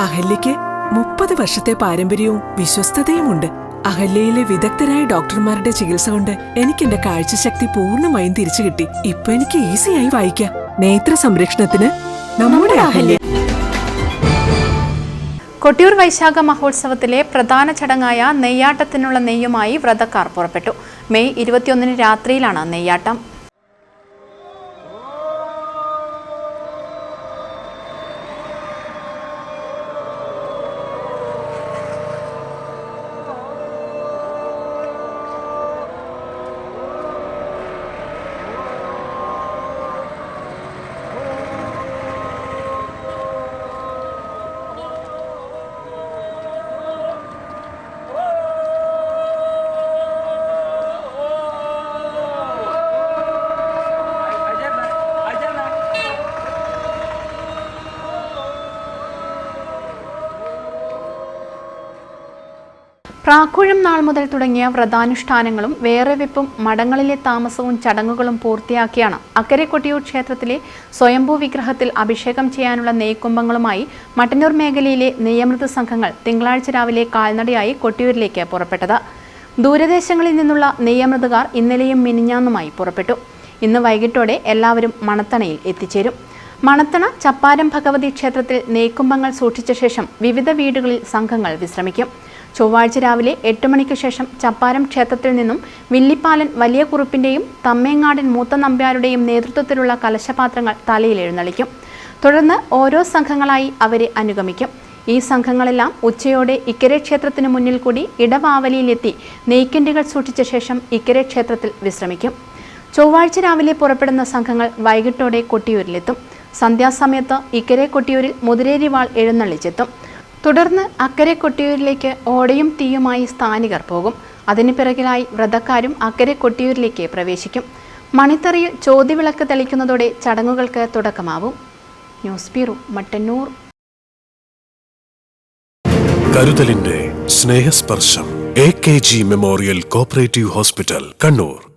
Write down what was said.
അഹല്യയ്ക്ക് മുപ്പത് വർഷത്തെ പാരമ്പര്യവും വിശ്വസ്തതയുമുണ്ട്. അഹല്യയിലെ വിദഗ്ധരായ ഡോക്ടർമാരുടെ ചികിത്സ കൊണ്ട് എനിക്ക് എന്റെ കാഴ്ചശക്തി പൂർണമായും തിരിച്ചു കിട്ടി. ഇപ്പൊ എനിക്ക് ഈസിയായി വായിക്കാം. നേത്ര സംരക്ഷണത്തിന് നമ്മുടെ അഹല്യ. കൊട്ടിയൂർ വൈശാഖ മഹോത്സവത്തിലെ പ്രധാന ചടങ്ങായ നെയ്യാട്ടത്തിനുള്ള നെയ്യുമായി വ്രതക്കാർ പുറപ്പെട്ടു. മെയ് ഇരുപത്തിയൊന്നിന് രാത്രിയിലാണ് നെയ്യാട്ടം. പ്രാക്കുഴം നാൾ മുതൽ തുടങ്ങിയ വ്രതാനുഷ്ഠാനങ്ങളും വേറെ വെപ്പും മഠങ്ങളിലെ താമസവും ചടങ്ങുകളും പൂർത്തിയാക്കിയാണ്. അക്കരെ കൊട്ടിയൂർ ക്ഷേത്രത്തിലെ സ്വയംഭൂ വിഗ്രഹത്തിൽ അഭിഷേകം ചെയ്യാനുള്ള നെയ്ക്കുംഭങ്ങളുമായി മട്ടന്നൂർ മേഖലയിലെ നെയ്യമൃത സംഘങ്ങൾ തിങ്കളാഴ്ച രാവിലെ കാൽനടയായി കൊട്ടിയൂരിലേക്ക് പുറപ്പെട്ടത്. ദൂരദേശങ്ങളിൽ നിന്നുള്ള നെയ്യമൃതകാർ ഇന്നലെയും മിനിഞ്ഞാന്നുമായി പുറപ്പെട്ടു. ഇന്ന് വൈകിട്ടോടെ എല്ലാവരും മണത്തണയിൽ എത്തിച്ചേരും. മണത്തണ ചപ്പാരം ഭഗവതി ക്ഷേത്രത്തിൽ നെയ്ക്കുംഭങ്ങൾ സൂക്ഷിച്ച ശേഷം വിവിധ വീടുകളിൽ സംഘങ്ങൾ വിശ്രമിക്കും. ചൊവ്വാഴ്ച രാവിലെ എട്ട് മണിക്ക് ശേഷം ചപ്പാരം ക്ഷേത്രത്തിൽ നിന്നും വില്ലിപ്പാലൻ വലിയ കുറുപ്പിന്റെയും തമ്മേങ്ങാടൻ മൂത്ത നമ്പ്യാരുടെയും നേതൃത്വത്തിലുള്ള കലശപാത്രങ്ങൾ തലയിൽ എഴുന്നള്ളിക്കും. തുടർന്ന് ഓരോ സംഘങ്ങളായി അവരെ അനുഗമിക്കും. ഈ സംഘങ്ങളെല്ലാം ഉച്ചയോടെ ഇക്കരെ ക്ഷേത്രത്തിന് മുന്നിൽ കൂടി ഇടവാവലിയിലെത്തി നെയ്ക്കിണ്ടികൾ സൂക്ഷിച്ച ശേഷം ഇക്കരെ ക്ഷേത്രത്തിൽ വിശ്രമിക്കും. ചൊവ്വാഴ്ച രാവിലെ പുറപ്പെടുന്ന സംഘങ്ങൾ വൈകിട്ടോടെ കൊട്ടിയൂരിലെത്തും. സന്ധ്യാസമയത്ത് ഇക്കരെ കൊട്ടിയൂരിൽ മുതിരേരി വാൾ എഴുന്നള്ളിച്ചെത്തും. തുടർന്ന് അക്കരെ കൊട്ടിയൂരിലേക്ക് ഓടയും തീയുമായി സ്ഥാനികർ പോകും. അതിന് പിറകിലായി വ്രതക്കാരും അക്കരെ കൊട്ടിയൂരിലേക്ക് പ്രവേശിക്കും. മണിത്തറിയിൽ ചോദ്യവിളക്ക് തെളിക്കുന്നതോടെ ചടങ്ങുകൾക്ക് തുടക്കമാവും. News bureau Mattannur. കരുതലിന്റെ Snehasparsham A K G memorial cooperative hospital Kannur.